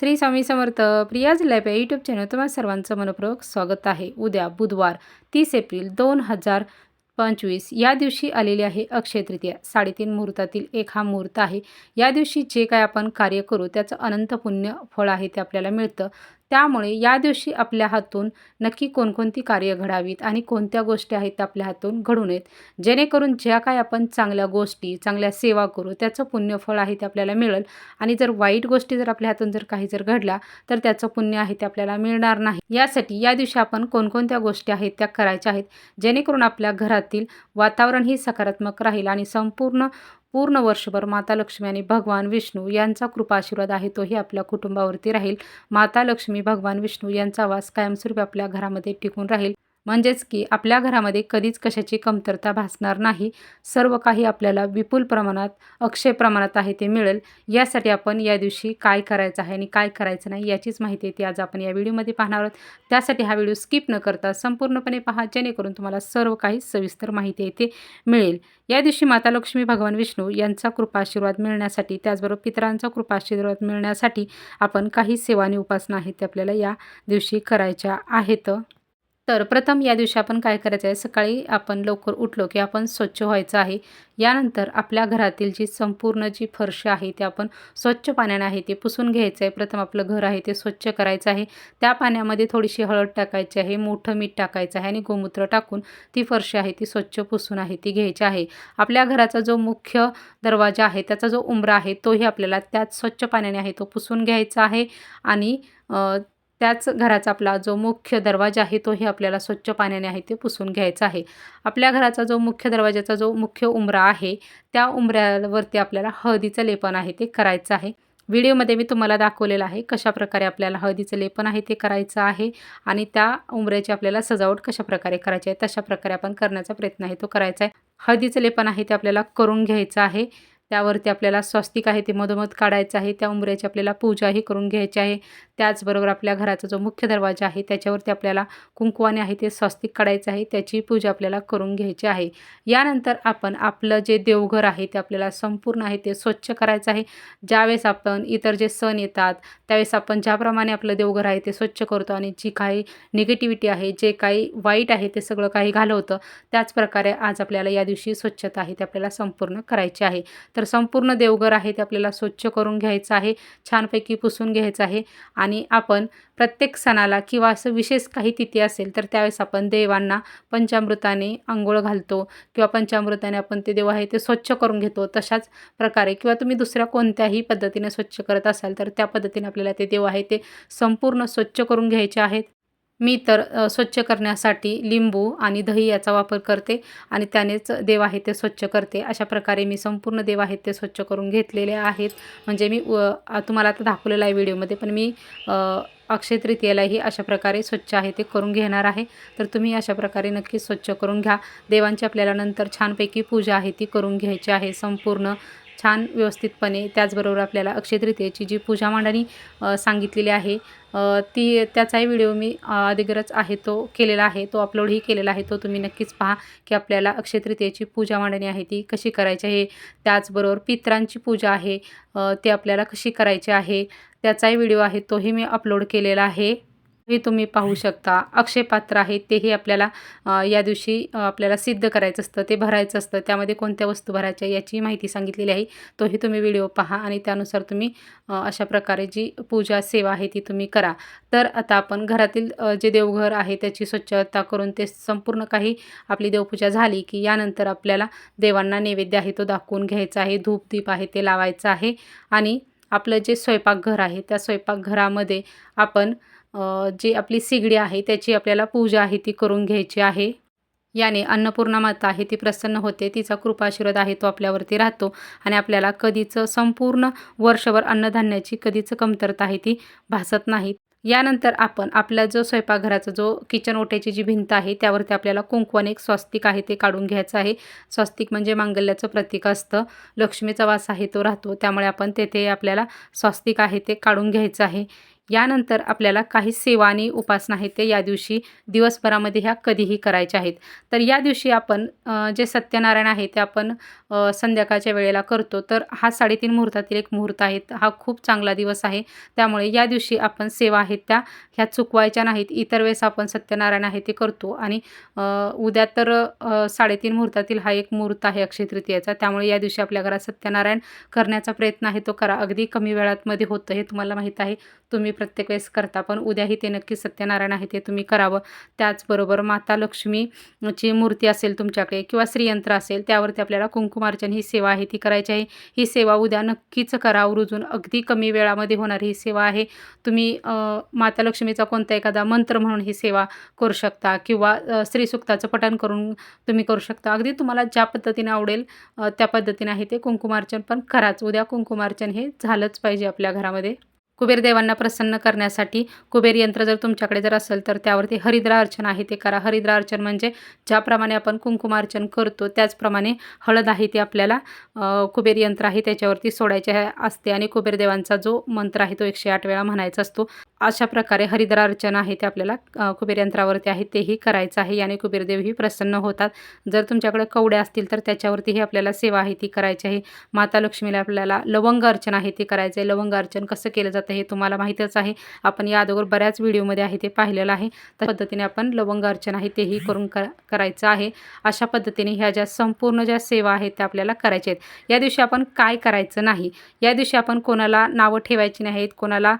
Shri Swami Samarth Priya's lab या YouTube channel तुम्हाला सर्वांचं मनपूर्वक स्वागत आहे. उद्या बुधवार तीस एप्रिल दोन हजार पंचवीस या दिवशी आलेली आहे अक्षय तृतीया. साडेतीन मुहूर्तातील एक हा मुहूर्त आहे. या दिवशी जे काय आपण कार्य करू त्याचं अनंत पुण्य फळ आहे ते आपल्याला मिळतं. त्यामुळे या दिवशी आपल्या हातून नक्की कोणकोणती कार्य घडावीत आणि कोणत्या गोष्टी आहेत त्या आपल्या हातून घडू नयेत. जेणेकरून ज्या काय आपण चांगल्या गोष्टी चांगल्या सेवा करू त्याचं पुण्यफळ आहे ते आपल्याला मिळेल. आणि जर वाईट गोष्टी जर आपल्या हातून जर काही जर घडल्या तर त्याचं पुण्य आहे ते आपल्याला मिळणार नाही. यासाठी या दिवशी आपण कोणकोणत्या गोष्टी आहेत त्या करायच्या आहेत जेणेकरून आपल्या घरातील वातावरण ही सकारात्मक राहील आणि संपूर्ण पूर्ण वर्षभर माता लक्ष्मी आणि भगवान विष्णू यांचा कृपा आशीर्वाद आहे तोही आपल्या कुटुंबावरती राहील. माता लक्ष्मी भगवान विष्णू यांचा वास कायमस्वरूपी आपल्या घरामध्ये टिकून राहील. म्हणजेच की आपल्या घरामध्ये कधीच कशाची कमतरता भासणार नाही. सर्व काही आपल्याला विपुल प्रमाणात अक्षय प्रमाणात आहे ते मिळेल. यासाठी आपण या दिवशी काय करायचं आहे आणि काय करायचं नाही याचीच माहिती आहे ती आज आपण या व्हिडिओमध्ये पाहणार आहोत. त्यासाठी हा व्हिडिओ स्किप न करता संपूर्णपणे पहा जेणेकरून तुम्हाला सर्व काही सविस्तर माहिती आहे ते मिळेल. या दिवशी माता लक्ष्मी भगवान विष्णू यांचा कृपा आशीर्वाद मिळण्यासाठी त्याचबरोबर पितरांचा कृपा आशीर्वाद मिळण्यासाठी आपण काही सेवा आणि उपासना आहेत ते आपल्याला या दिवशी करायच्या आहेत. तर प्रथम या दिवशी आपण काय करायचं आहे? सकाळी आपण लवकर उठलो की आपण स्वच्छ व्हायचं आहे. यानंतर आपल्या घरातील जी संपूर्ण जी फरशी आहे ते आपण स्वच्छ पाण्याने आहे ते पुसून घ्यायचं आहे. प्रथम आपलं घर आहे ते स्वच्छ करायचं आहे. त्या पाण्यामध्ये थोडीशी हळद टाकायची आहे मोठं मीठ टाकायचं आहे आणि गोमूत्र टाकून ती फरशी आहे ती स्वच्छ पुसून आहे ती घ्यायची आहे. आपल्या घराचा जो मुख्य दरवाजा आहे त्याचा जो उंबरा आहे तोही आपल्याला त्यात स्वच्छ पाण्याने आहे तो पुसून घ्यायचा आहे आणि त्याच घराचा आपला जो मुख्य दरवाजा आहे तोही आपल्याला स्वच्छ पाण्याने आहे ते पुसून घ्यायचा आहे. आपल्या घराचा जो मुख्य दरवाजाचा जो मुख्य उमरा आहे त्या उंबऱ्यावरती आपल्याला हळदीचं लेपन आहे ते करायचं आहे. व्हिडिओमध्ये मी तुम्हाला दाखवलेलं आहे कशाप्रकारे आपल्याला हळदीचं लेपन आहे ते करायचं आहे आणि त्या उंबऱ्याची आपल्याला सजावट कशाप्रकारे करायची आहे तशा प्रकारे आपण करण्याचा प्रयत्न आहे तो करायचा आहे. हळदीचं लेपन आहे ते आपल्याला करून घ्यायचं आहे. त्यावरती आपल्याला स्वस्तिक आहे ते मधोमध काढायचं आहे. त्या उंबऱ्याची आपल्याला पूजाही करून घ्यायची आहे. त्याचबरोबर आपल्या घराचा जो मुख्य दरवाजा आहे त्याच्यावरती आपल्याला कुंकवाने आहे ते स्वस्तिक काढायचं आहे त्याची पूजा आपल्याला करून घ्यायची आहे. यानंतर आपण आपलं जे देवघर आहे ते आपल्याला संपूर्ण आहे ते स्वच्छ करायचं आहे. ज्यावेळेस आपण इतर जे सण येतात त्यावेळेस आपण ज्याप्रमाणे आपलं देवघर आहे ते स्वच्छ करतो आणि जी काही निगेटिव्हिटी आहे जे काही वाईट आहे ते सगळं काही घालवतं त्याचप्रकारे आज आपल्याला या दिवशी स्वच्छता आहे ते आपल्याला संपूर्ण करायची आहे. तर संपूर्ण देवघर आहे ते आपल्याला स्वच्छ करून घ्यायचं आहे छानपैकी पुसून घ्यायचं आहे आणि आणि आपण प्रत्येक सणाला किंवा असं विशेष काही तिथी असेल तर त्यावेळेस आपण देवांना पंचामृताने आंघोळ घालतो किंवा पंचामृताने आपण ते देव आहे ते स्वच्छ करून घेतो तशाच प्रकारे. किंवा तुम्ही दुसऱ्या कोणत्याही पद्धतीने स्वच्छ करत असाल तर त्या पद्धतीने आपल्याला ते देव आहे ते संपूर्ण स्वच्छ करून घ्यायचे आहेत. मी तर स्वच्छ करण्यासाठी लिंबू आणि दही याचा वापर करते आणि त्यानेच देव आहे ते स्वच्छ करते. अशा प्रकारे मी संपूर्ण देव आहेत ते स्वच्छ करून घेतलेले आहेत. म्हणजे मी तुम्हाला आता दाखवलेलं आहे व्हिडिओमध्ये पण मी अक्षय तृतीयेलाही अशा प्रकारे स्वच्छ आहे ते करून घेणार आहे. तर तुम्ही अशा प्रकारे नक्की स्वच्छ करून घ्या. देवांची आपल्याला नंतर छानपैकी पूजा आहे ती करून घ्यायची आहे संपूर्ण. छान व्यवस्थितपणे त्याचबरोबर आपल्याला अक्षय तृतीयेची जी पूजा मांडणी सांगितलेली आहे ती त्याचाही व्हिडिओ मी अधिगरच आहे तो केलेला आहे तो अपलोडही केलेला आहे तो तुम्ही नक्कीच पहा की आपल्याला अक्षय तृतीयेची पूजा मांडणी आहे ती कशी करायची आहे त्याचबरोबर पित्रांची पूजा आहे ती आपल्याला कशी करायची आहे त्याचाही व्हिडिओ आहे तोही मी अपलोड केलेला आहे. हे तुम्ही पाहू शकता. अक्षय पात्र आहे तेही आपल्याला या दिवशी आपल्याला सिद्ध करायचं असतं ते भरायचं असतं. त्यामध्ये कोणत्या वस्तू भरायच्या याची माहिती सांगितलेली आहे तोही तुम्ही व्हिडिओ पहा आणि त्यानुसार तुम्ही अशा प्रकारे जी पूजा सेवा आहे ती तुम्ही करा. तर आता आपण घरातील जे देवघर आहे त्याची स्वच्छता करून ते संपूर्ण काही आपली देवपूजा झाली की यानंतर आपल्याला देवांना नैवेद्य आहे तो दाखवून घ्यायचा आहे धूप दीप आहे ते लावायचं आहे आणि आपलं जे स्वयंपाकघर आहे त्या स्वयंपाकघरामध्ये आपण जी आपली सिगडी आहे त्याची आपल्याला पूजा आहे ती करून घ्यायची आहे. याने अन्नपूर्णा माता आहे ती प्रसन्न होते. तिचा कृपाशीर्वाद आहे तो आपल्यावरती राहतो. आणि आपल्याला कधीच संपूर्ण वर्षभर अन्नधान्याची कधीच कमतरता आहे ती भासत नाही. यानंतर आपण आपला जो स्वयंपाकघराचा जो किचन ओट्याची जी भिंत आहे त्यावरती आपल्याला कुंकवाने एक स्वस्तिक आहे ते काढून घ्यायचं आहे. स्वस्तिक म्हणजे मांगल्याचं प्रतीक असतं. लक्ष्मीचा वास आहे तो राहतो. त्यामुळे आपण तेथे आपल्याला स्वस्तिक आहे ते काढून घ्यायचं आहे. यानंतर आपल्याला काही सेवा आणि उपासना आहेत ते या दिवशी दिवसभरामध्ये ह्या कधीही करायच्या आहेत. तर या दिवशी आपण जे सत्यनारायण आहे ते आपण संध्याकाळच्या वेळेला करतो. तर हा साडेतीन मुहूर्तातील एक मुहूर्त आहे. हा खूप चांगला दिवस आहे. त्यामुळे या दिवशी आपण सेवा आहेत त्या ह्या चुकवायच्या नाहीत. इतर वेळेस आपण सत्यनारायण आहे ते करतो. आणि उद्या तर साडेतीन मुहूर्तातील हा एक मुहूर्त आहे अक्षय तृतीयेचा. त्यामुळे या दिवशी आपल्या घरात सत्यनारायण करण्याचा प्रयत्न आहे तो करा. अगदी कमी वेळातमध्ये होतं हे तुम्हाला माहीत आहे. तुम्ही प्रत्येक वेळेस करता पण उद्याही ते नक्की सत्यनारायण आहे ते तुम्ही करावं. त्याचबरोबर माता लक्ष्मीची मूर्ती असेल तुमच्याकडे किंवा श्रीयंत्र असेल त्यावरती आपल्याला कुंकुमार्चन ही सेवा आहे ती करायची आहे. ही सेवा उद्या नक्कीच करा रुजून अगदी कमी वेळामध्ये होणारी ही सेवा आहे. तुम्ही माता लक्ष्मीचा कोणता एखादा मंत्र म्हणून ही सेवा करू शकता किंवा स्त्रीसुक्ताचं श्रीसुक्ताचं पठण करून तुम्ही करू शकता. अगदी तुम्हाला ज्या पद्धतीने आवडेल त्या पद्धतीने आहे ते कुंकुमार्चन पण कराच. उद्या कुंकुमार्चन हे झालंच पाहिजे आपल्या घरामध्ये. कुबेरदेवांना प्रसन्न करण्यासाठी कुबेर यंत्र जर तुमच्याकडे जर असेल तर त्यावरती हरिद्रा अर्चन आहे ते करा. हरिद्रा अर्चन म्हणजे ज्याप्रमाणे आपण कुंकुमार्चन करतो त्याचप्रमाणे हळद आहे ती आपल्याला कुबेर यंत्र आहे त्याच्यावरती सोडायचे असते आणि कुबेर देवांचा जो मंत्र आहे तो एकशे आठ वेळा म्हणायचा असतो. अशा प्रकारे हरिद्रा अर्चन आहे ते आपल्याला कुबेर यंत्रावरती आहे तेही करायचं आहे याने कुबेरदेवही प्रसन्न होतात. जर तुमच्याकडे कवड्या असतील तर त्याच्यावरतीही आपल्याला सेवा आहे ती करायची आहे. माता लक्ष्मीला आपल्याला लवंग अर्चन आहे ते करायचं आहे. लवंग अर्चन कसं केलं जातं? हे तुम्हाला माहीतच आहे. आपण या अगोदर बऱ्याच व्हिडिओमध्ये आहे ते पाहिलेलं आहे. त्या पद्धतीने आपण लवंग अर्चन आहे तेही करून करायचं आहे. अशा पद्धतीने ह्या ज्या संपूर्ण ज्या सेवा आहेत त्या आपल्याला करायच्या आहेत. या दिवशी आपण काय करायचं नाही? या दिवशी आपण कोणाला नावं ठेवायची नाहीत? कोणाला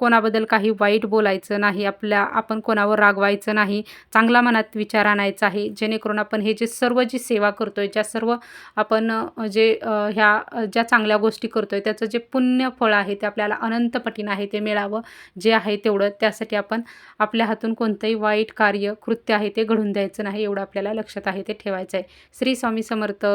कोणाबद्दल काही वाईट बोलायचं नाही आपल्या आपण कोणावर रागवायचं नाही चांगला मनात विचार आणायचा आहे. जेणेकरून आपण हे जे सर्व जी सेवा करतो आहे ज्या सर्व आपण जे ह्या ज्या चांगल्या गोष्टी करतो आहे त्याचं जे पुण्य फळ आहे ते आपल्याला अनंतपटीनं आहे ते मिळावं जे आहे तेवढं त्यासाठी आपण आपल्या हातून कोणतंही वाईट कार्य कृत्य आहे ते घडून द्यायचं नाही एवढं आपल्याला लक्षात आहे ते ठेवायचं आहे. श्री स्वामी समर्थ.